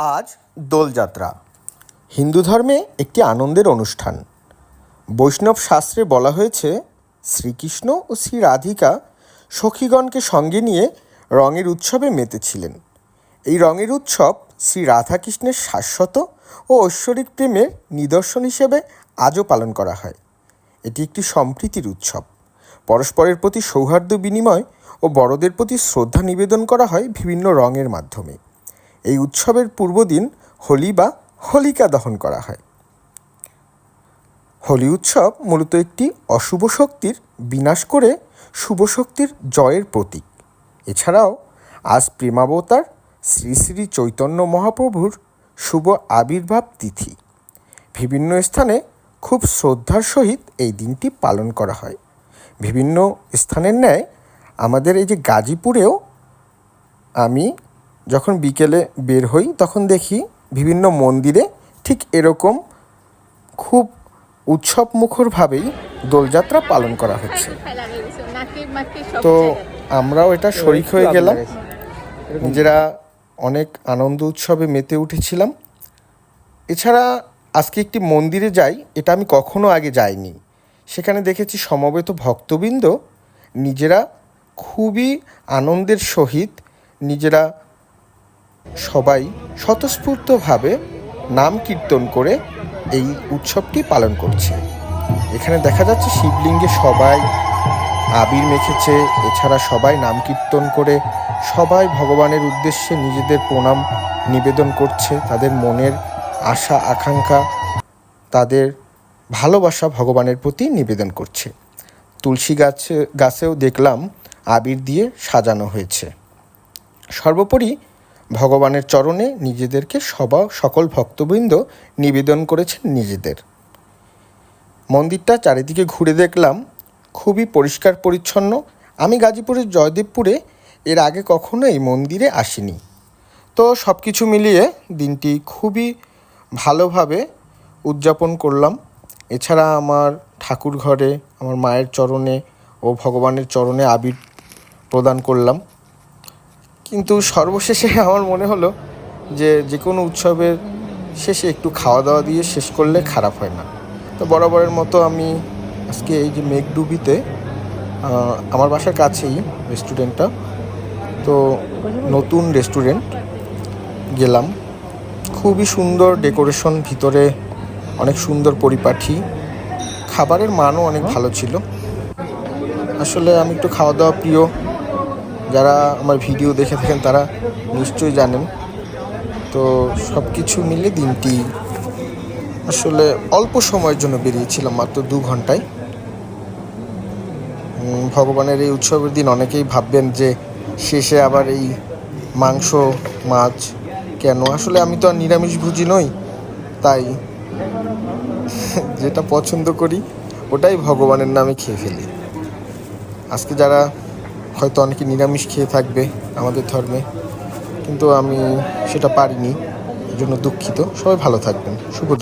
আজ দোলযাত্রা। হিন্দু ধর্মে একটি আনন্দের অনুষ্ঠান। বৈষ্ণব শাস্ত্রে বলা হয়েছে, শ্রীকৃষ্ণ ও শ্রী রাধিকা সখীগণকে সঙ্গে নিয়ে রঙের উৎসবে মেতেছিলেন। এই রঙের উৎসব শ্রী রাধাকৃষ্ণের শাশ্বত ও ঐশ্বরিক প্রেমের নিদর্শন হিসেবে আজও পালন করা হয়। এটি একটি সম্প্রীতির উৎসব। পরস্পরের প্রতি সৌহার্দ্য বিনিময় ও বড়দের প্রতি শ্রদ্ধা নিবেদন করা হয় বিভিন্ন রঙের মাধ্যমে। এই উৎসবের পূর্বদিন হোলি বা হোলিকা দহন করা হয়। হোলি উৎসব মূলত একটি অশুভ শক্তির বিনাশ করে শুভ শক্তির জয়ের প্রতীক। এছাড়াও আজ প্রেমাবতার শ্রী শ্রী চৈতন্য মহাপ্রভুর শুভ আবির্ভাব তিথি। বিভিন্ন স্থানে খুব শ্রদ্ধার সহিত এই দিনটি পালন করা হয়। বিভিন্ন স্থানের ন্যায় আমাদের এই যে গাজীপুরেও আমি যখন বিকেলে বের হই, তখন দেখি বিভিন্ন মন্দিরে ঠিক এরকম খুব উৎসব মুখরভাবেই দোলযাত্রা পালন করা হচ্ছে। তো আমরাও এটা শরিক হয়ে গেলাম। নিজেরা অনেক আনন্দ উৎসবে মেতে উঠেছিলাম। এছাড়া আজকে একটি মন্দিরে যাই, এটা আমি কখনো আগে যাইনি। সেখানে দেখেছি সমবেত ভক্তবৃন্দ নিজেরা খুবই আনন্দের সহিত নিজেরা সবাই স্বতঃস্ফূর্তভাবে নাম কীর্তন করে এই উৎসবটি পালন করছে। এখানে দেখা যাচ্ছে শিবলিঙ্গে সবাই আবির মেখেছে, এছাড়া সবাই নাম কীর্তন করে সবাই ভগবানের উদ্দেশ্যে নিজেদের প্রণাম নিবেদন করছে, তাদের মনের আশা, আকাঙ্ক্ষা, তাদের ভালোবাসা ভগবানের প্রতি নিবেদন করছে। তুলসী গাছে, গাছেও দেখলাম আবির দিয়ে সাজানো হয়েছে। সর্বোপরি ভগবানের চরণে নিজেদেরকে সবা, সকল ভক্তবৃন্দ নিবেদন করেছেন নিজেদের। মন্দিরটা চারিদিকে ঘুরে দেখলাম, খুবই পরিষ্কার পরিচ্ছন্ন। আমি গাজীপুরের জয়দেবপুরে এর আগে কখনো এই মন্দিরে আসিনি। তো সব কিছু মিলিয়ে দিনটি খুবই ভালোভাবে উদযাপন করলাম। এছাড়া আমার ঠাকুর ঘরে আমার মায়ের চরণে ও ভগবানের চরণে আবির প্রদান করলাম। কিন্তু সর্বশেষে আমার মনে হলো যে যে কোনো উৎসবের শেষে একটু খাওয়া দাওয়া দিয়ে শেষ করলে খারাপ হয় না। তো বরাবরের মতো আমি আজকে এই যে মেঘডুবিতে আমার বাসার কাছেই রেস্টুরেন্টটা, তো নতুন রেস্টুরেন্ট গেলাম। খুবই সুন্দর ডেকোরেশন, ভিতরে অনেক সুন্দর পরিপাঠি, খাবারের মানও অনেক ভালো ছিল। আসলে আমি একটু খাওয়া দাওয়া প্রিয় যারা আমার ভিডিও দেখে থাকেন তারা নিশ্চয়ই জানেন। তো সব কিছু মিলে দিনটি আসলে অল্প সময়ের জন্য বেরিয়েছিলাম মাত্র দু ঘন্টায়। ভগবানের এই উৎসবের দিন অনেকেই ভাববেন যে শেষে আবার এই মাংস, মাছ কেন? আসলে আমি তো আর নিরামিষভোজী নই, তাই যেটা পছন্দ করি ওটাই ভগবানের নামে খেয়ে ফেলি। আজকে যারা হয়তো অনেকে নিরামিষ খেয়ে থাকবে আমাদের ধর্মে, কিন্তু আমি সেটা পারিনি জন্য দুঃখিত। সবাই ভালো থাকবেন। শুভ